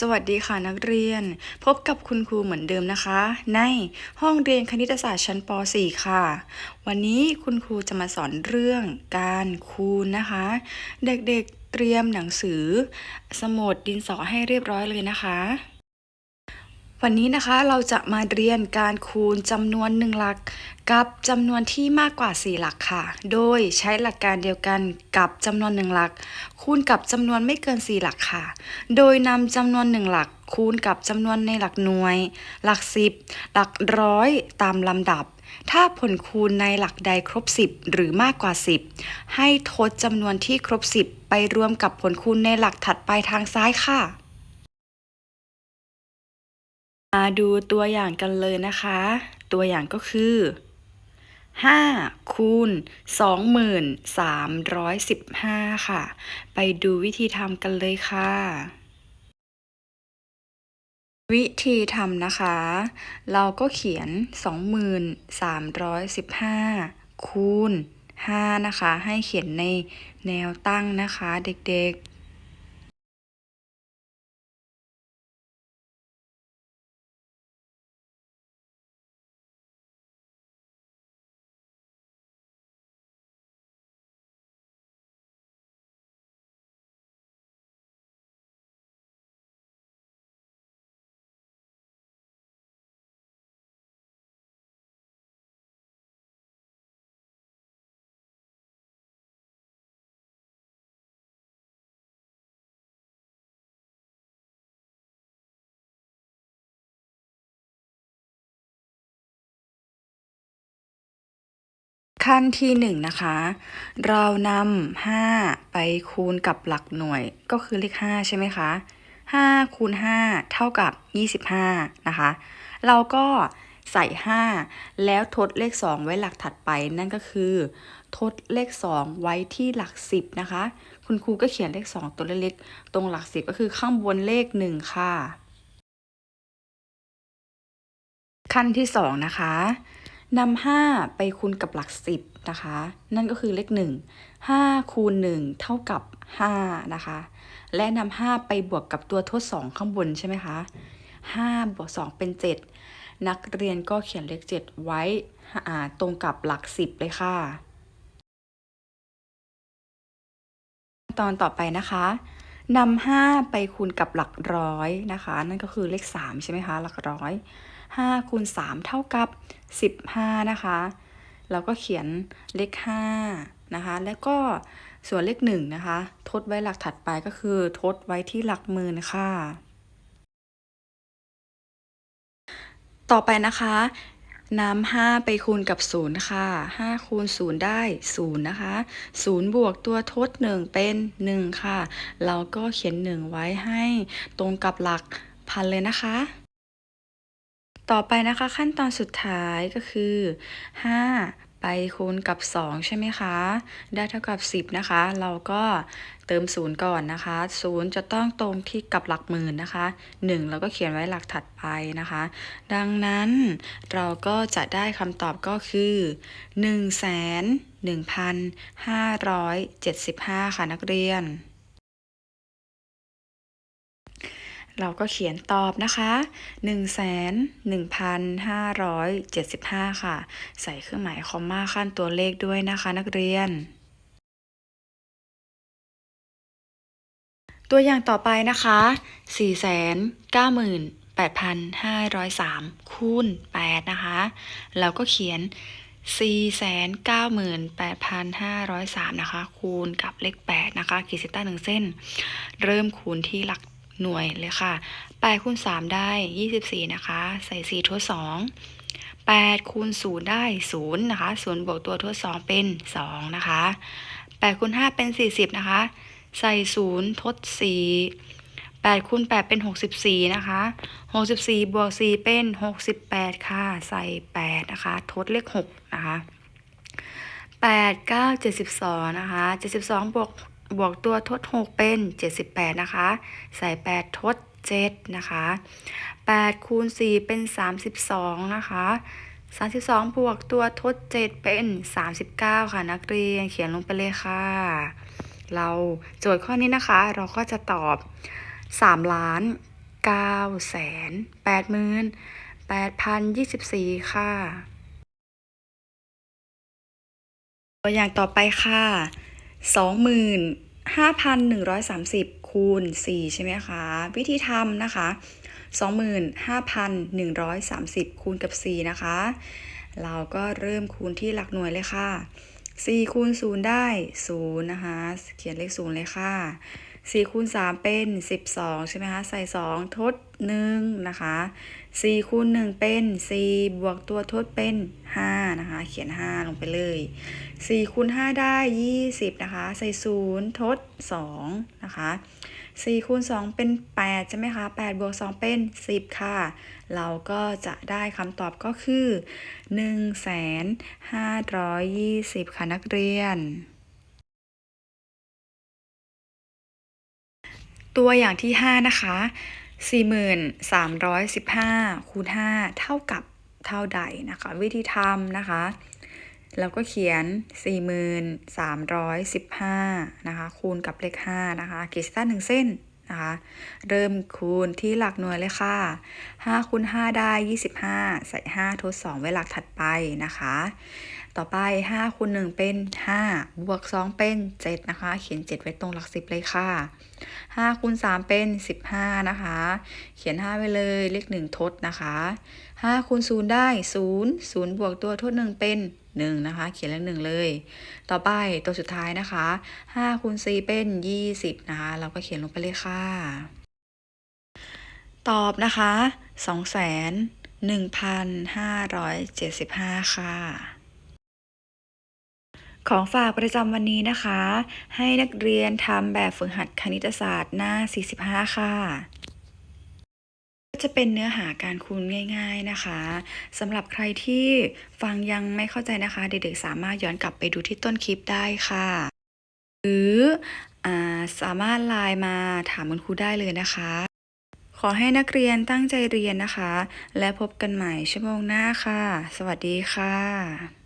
สวัสดีค่ะนักเรียน พบกับคุณครูเหมือนเดิมนะคะ ในห้องเรียนคณิตศาสตร์ชั้นป .4 ค่ะ วันนี้คุณครูจะมาสอนเรื่องการคูณนะคะ เด็กๆเตรียมหนังสือ สมุดดินสอให้เรียบร้อยเลยนะคะ วันนี้นะคะเราจะมาเรียนการคูณจำนวนหนึ่งหลัก กับจำนวนที่มากกว่า 4 หลักค่ะ โดยใช้หลักการเดียวกันกับจำนวนหนึ่งหลัก คูณกับจำนวนไม่เกิน 4 หลักค่ะ โดยนำจำนวนหนึ่งหลัก คูณกับจำนวนในหลักหน่วย หลักสิบหลักร้อยตามลำดับ ถ้าผลคูณในหลักใดครบ 10 หรือมากกว่า 10 ให้ทดจำนวนที่ครบ 10 ไปรวมกับผลคูณในหลักถัดไปทางซ้ายค่ะ มาดูตัวอย่างกันเลยนะคะ ตัวอย่างก็คือ5คูณ2315 ค่ะ ไปดูวิธีทำกันเลยค่ะ วิธีทำนะคะ เราก็เขียน 2315 คูณ 5 นะคะ ให้เขียนในแนวตั้งนะคะเด็กๆ ขั้นที่หนึ่งนะคะ เรานำห้าไปคูณกับหลักหน่วยก็คือเลขห้าใช่ไหมคะห้าคูณห้าเท่ากับยี่สิบห้านะคะ เราก็ใส่ห้าแล้วทดเลขสองไว้หลักถัดไปนั่นก็คือ ทดเลขสองไว้ที่หลักสิบนะคะ คุณครูก็เขียนเลขสองตัวเล็กๆตรงหลักสิบก็คือข้างบนเลขหนึ่งค่ะ ขั้นที่สองนะคะ นำห้าไปคูณกับหลักสิบนะคะ นั่นก็คือเลขหนึ่งห้าคูณหนึ่งเท่ากับห้านะคะ และนำห้าไปบวกกับตัวทดสองข้างบนใช่ไหมคะห้าบวกสองเป็นเจ็ดนักเรียนก็เขียนเลขเจ็ดไว้ตรงกับหลักสิบเลยค่ะ ตอนต่อไปนะคะ นำห้าไปคูณกับหลักร้อยนะคะ นั่นก็คือเลขสามใช่ไหมคะหลักร้อยห้าคูณสามเท่ากับสิบห้านะคะเราก็เขียนเลขห้านะคะแล้วก็ส่วนเลขหนึ่งนะคะ ทดไว้หลักถัดไปก็คือทดไว้ที่หลักหมื่นค่ะ ต่อไปนะคะ นำห้าไปคูณกับศูนย์ค่ะห้าคูณศูนย์ได้ศูนย์นะคะศูนย์บวกตัวทดหนึ่งเป็นหนึ่งค่ะ เราก็เขียนหนึ่งไว้ให้ตรงกับหลักพันเลยนะคะ ต่อไปนะคะขั้นตอนสุดท้ายก็คือห้า ไปคูณกับ 2 ใช่ไหมคะ ได้เท่ากับ 10 นะคะ เราก็เติม 0 ก่อนนะคะ 0 จะต้องตรงที่กับหลักหมื่นนะคะ 1 เราก็เขียนไว้หลักถัดไปนะคะ ดังนั้นเราก็จะได้คำตอบก็คือ1 1 5 7 5 ค่ะนักเรียน เราก็เขียนตอบนะคะ 1 1 5 7 5 ค่ะ ใส่เครื่องหมายคอมมาขั้นตัวเลขด้วยนะคะนักเรียน ตัวอย่างต่อไปนะคะ 4 9 8 5 0 3 คูณ 8 นะคะ เราก็เขียน 4 9 8 5 0 3 นะคะ คูณกับเลข 8 นะคะขีดเส้นใต้หนึ่งเส้น เริ่มคูณที่หลัก หน่วยเลยค่ะ8คูณ3ได้ 24 นะคะ ใส่ 4 ทด 2 8คูณ0ได้ 0 นะคะ 0 บวกตัวทด 2 เป็น 2 นะคะ8คูณ5เป็น 40 นะคะ ใส่ 0 ทด 4 8คูณ8เป็น 64 นะคะ 64 บวก 4 เป็น 68 ค่ะ ใส่ 8 นะคะ ทดเลข 6 นะคะ 8 9 72 นะคะ 72 บวก บวกตัวทด 6 เป็น 78 นะคะ ใส่ 8 ทด 7 นะคะ 8 คูณ 4 เป็น 32 นะคะ32 บวกตัวทด 7 เป็น 39 ค่ะ นักเรียนเขียนลงไปเลยค่ะ เราโจทย์ข้อนี้นะคะ เราก็จะตอบ 3 ล้านเก้าแสนแปดหมื่นแปดพันยี่สิบสี่ค่ะ ตัวอย่างต่อไปค่ะ สองหมื่นห้าพันหนึ่งร้อยสามสิบคูณสี่ใช่ไหมคะ วิธีทำนะคะสองหมื่นห้าพันหนึ่งร้อยสามสิบคูณกับสี่นะคะ เราก็เริ่มคูณที่หลักหน่วยเลยค่ะสี่คูณศูนย์ได้ศูนย์นะคะ เขียนเลขศูนย์เลยค่ะ สี่คูณสามเป็นสิบสองใช่ไหมคะ ใส่สองทดหนึ่งนะคะสี่คูณหนึ่งเป็นสี่บวกตัวทดเป็นห้านะคะ เขียนห้าลงไปเลยสี่คูณห้าได้ยี่สิบนะคะ ใส่ศูนย์ทดสองนะคะสี่คูณสองเป็นแปดใช่ไหมคะแปดบวกสองเป็นสิบค่ะ เราก็จะได้คำตอบก็คือหนึ่งแสนห้าร้อยยี่สิบค่ะนักเรียน ตัวอย่างที่ 5 นะคะ 4,315คูณ5เท่ากับเท่าใดนะคะ วิธีทำนะคะเราก็เขียน 4,315 นะคะ คูณกับเลข 5 นะคะขีดเส้นหนึ่งเส้นนะคะ เริ่มคูณที่หลักหน่วยเลยค่ะ 5คูณ5ได้ 25 ใส่ 5 ทด 2 ไว้หลักถัดไปนะคะ ต่อไป 5คูณ1เป็น 5 บวก 2 เป็น 7 นะคะ เขียน 7 ไว้ตรงหลัก 10 เลยค่ะ 5คูณ3เป็น 15 นะคะ เขียน 5 ไว้เลยเลข1ทดนะคะ5คูณ0ได้ 0 0 บวกตัวทด 1 เป็น 1 นะคะ เขียนเลข1เลย ต่อไปตัวสุดท้ายนะคะ5คูณ4เป็น 20 นะคะ เราก็เขียนลงไปเลยค่ะ ตอบนะคะ2,1,575 ค่ะ ของฝากประจำวันนี้นะคะ ให้นักเรียนทำแบบฝึกหัดคณิตศาสตร์หน้า 45 ค่ะ ก็จะเป็นเนื้อหาการคูณง่าย ๆนะคะสำหรับใครที่ฟังยังไม่เข้าใจนะคะ เด็กๆสามารถย้อนกลับไปดูที่ต้นคลิปได้ค่ะ หรืออสามารถไลน์มาถามคุณครูได้เลยนะคะ ขอให้นักเรียนตั้งใจเรียนนะคะ และพบกันใหม่ชั่วโมงหน้าค่ะ สวัสดีค่ะ